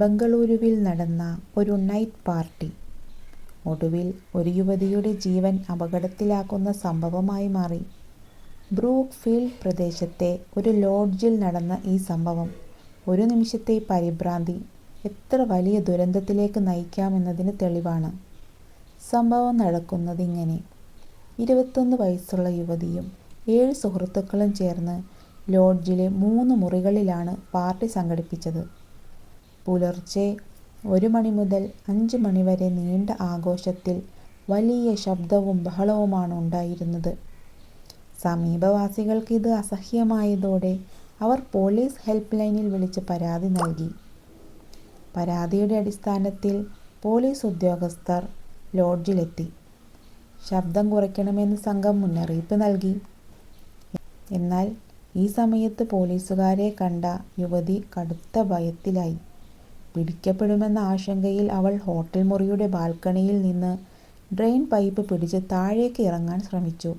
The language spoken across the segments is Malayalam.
ബംഗളൂരുവിൽ നടന്ന ഒരു നൈറ്റ് പാർട്ടി ഒടുവിൽ ഒരു യുവതിയുടെ ജീവൻ അപകടത്തിലാക്കുന്ന സംഭവമായി മാറി. ബ്രൂക്ക് ഫീൽഡ് പ്രദേശത്തെ ഒരു ലോഡ്ജിൽ നടന്ന ഈ സംഭവം ഒരു നിമിഷത്തെ പരിഭ്രാന്തി എത്ര വലിയ ദുരന്തത്തിലേക്ക് നയിക്കാമെന്നതിന് തെളിവാണ്. സംഭവം നടക്കുന്നത് ഇങ്ങനെ ഇരുപത്തൊന്ന് വയസ്സുള്ള യുവതിയും ഏഴ് സുഹൃത്തുക്കളും ചേർന്ന് ലോഡ്ജിലെ മൂന്ന് മുറികളിലാണ് പാർട്ടി സംഘടിപ്പിച്ചത്. പുലർച്ചെ ഒരു മണി മുതൽ അഞ്ച് മണി വരെ നീണ്ട ആഘോഷത്തിൽ വലിയ ശബ്ദവും ബഹളവുമാണ് ഉണ്ടായിരുന്നത്. സമീപവാസികൾക്ക് ഇത് അസഹ്യമായതോടെ അവർ പോലീസ് ഹെൽപ്പ് ലൈനിൽ വിളിച്ച് പരാതി നൽകി. പരാതിയുടെ അടിസ്ഥാനത്തിൽ പോലീസ് ഉദ്യോഗസ്ഥർ ലോഡ്ജിലെത്തി. ശബ്ദം കുറയ്ക്കണമെന്ന് സംഘം മുന്നറിയിപ്പ് നൽകി. എന്നാൽ ഈ സമയത്ത് പോലീസുകാരെ കണ്ട യുവതി കടുത്ത ഭയത്തിലായി. പിടിക്കപ്പെടുമെന്ന ആശങ്കയിൽ അവൾ ഹോട്ടൽ മുറിയുടെ ബാൽക്കണിയിൽ നിന്ന് ഡ്രെയിൻ പൈപ്പ് പിടിച്ച് താഴേക്ക് ഇറങ്ങാൻ ശ്രമിച്ചു.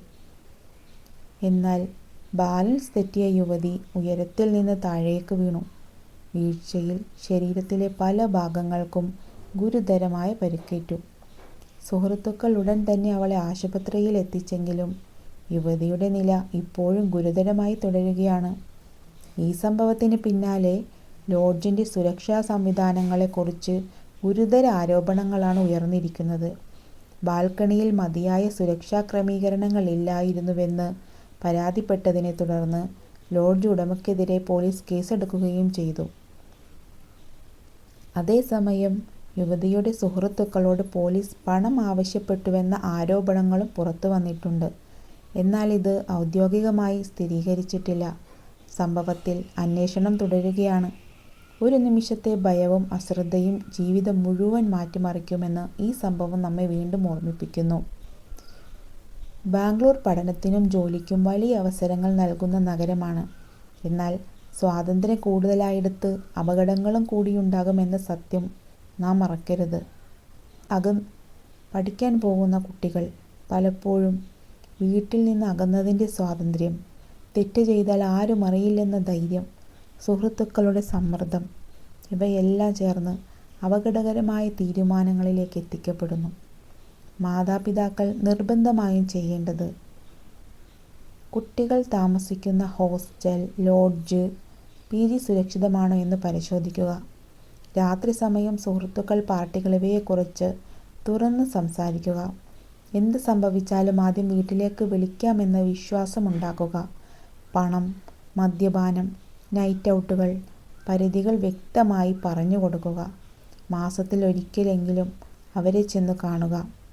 എന്നാൽ ബാലൻസ് തെറ്റിയ യുവതി ഉയരത്തിൽ നിന്ന് താഴേക്ക് വീണു. വീഴ്ചയിൽ ശരീരത്തിലെ പല ഭാഗങ്ങൾക്കും ഗുരുതരമായ പരിക്കേറ്റു. സുഹൃത്തുക്കൾ ഉടൻ തന്നെ അവളെ ആശുപത്രിയിൽ എത്തിച്ചെങ്കിലും യുവതിയുടെ നില ഇപ്പോഴും ഗുരുതരമായി തുടരുകയാണ്. ഈ സംഭവത്തിന് പിന്നാലെ ലോഡ്ജിന്റെ സുരക്ഷാ സംവിധാനങ്ങളെക്കുറിച്ച് ഗുരുതര ആരോപണങ്ങളാണ് ഉയർന്നിരിക്കുന്നത്. ബാൽക്കണിയിൽ മതിയായ സുരക്ഷാ ക്രമീകരണങ്ങൾ ഇല്ലായിരുന്നുവെന്ന് പരാതിപ്പെട്ടതിനെ തുടർന്ന് ലോഡ്ജ് ഉടമയ്ക്കെതിരെ പോലീസ് കേസെടുക്കുകയും ചെയ്തു. അതേസമയം യുവതിയുടെ സുഹൃത്തുക്കളോട് പോലീസ് പണം ആവശ്യപ്പെട്ടുവെന്ന ആരോപണങ്ങളും പുറത്തു വന്നിട്ടുണ്ട്. എന്നാൽ ഇത് ഔദ്യോഗികമായി സ്ഥിരീകരിച്ചിട്ടില്ല. സംഭവത്തിൽ അന്വേഷണം തുടരുകയാണ്. ഒരു നിമിഷത്തെ ഭയവും അശ്രദ്ധയും ജീവിതം മുഴുവൻ മാറ്റിമറിക്കുമെന്ന് ഈ സംഭവം നമ്മെ വീണ്ടും ഓർമ്മിപ്പിക്കുന്നു. ബാംഗ്ലൂർ പഠനത്തിനും ജോലിക്കും വലിയ അവസരങ്ങൾ നൽകുന്ന നഗരമാണ്. എന്നാൽ സ്വാതന്ത്ര്യം കൂടുതലായിടത്ത് അപകടങ്ങളും കൂടിയുണ്ടാകുമെന്ന സത്യം നാം മറക്കരുത്. അക പഠിക്കാൻ പോകുന്ന കുട്ടികൾ പലപ്പോഴും വീട്ടിൽ നിന്ന് അകന്നതിന്റെ സ്വാതന്ത്ര്യം തെറ്റ് ചെയ്താൽ ആരും അറിയില്ലെന്ന ധൈര്യം സുഹൃത്തുക്കളുടെ സമ്മർദ്ദം ഇവയെല്ലാം ചേർന്ന് അപകടകരമായ തീരുമാനങ്ങളിലേക്ക് എത്തിക്കപ്പെടുന്നു. മാതാപിതാക്കൾ നിർബന്ധമായും ചെയ്യേണ്ടത് കുട്ടികൾ താമസിക്കുന്ന ഹോസ്റ്റൽ ലോഡ്ജ് പി ജി സുരക്ഷിതമാണോ എന്ന് പരിശോധിക്കുക. രാത്രി സമയം സുഹൃത്തുക്കൾ പാർട്ടികൾ ഇവയെക്കുറിച്ച് തുറന്ന് സംസാരിക്കുക. എന്ത് സംഭവിച്ചാലും ആദ്യം വീട്ടിലേക്ക് വിളിക്കാമെന്ന വിശ്വാസമുണ്ടാക്കുക. പണം മദ്യപാനം നൈറ്റ് ഔട്ടുകൾ. പരിധികൾ വ്യക്തമായി പറഞ്ഞു കൊടുക്കുക. മാസത്തിൽ ഒരിക്കലെങ്കിലും അവരെ ചെന്ന് കാണുക.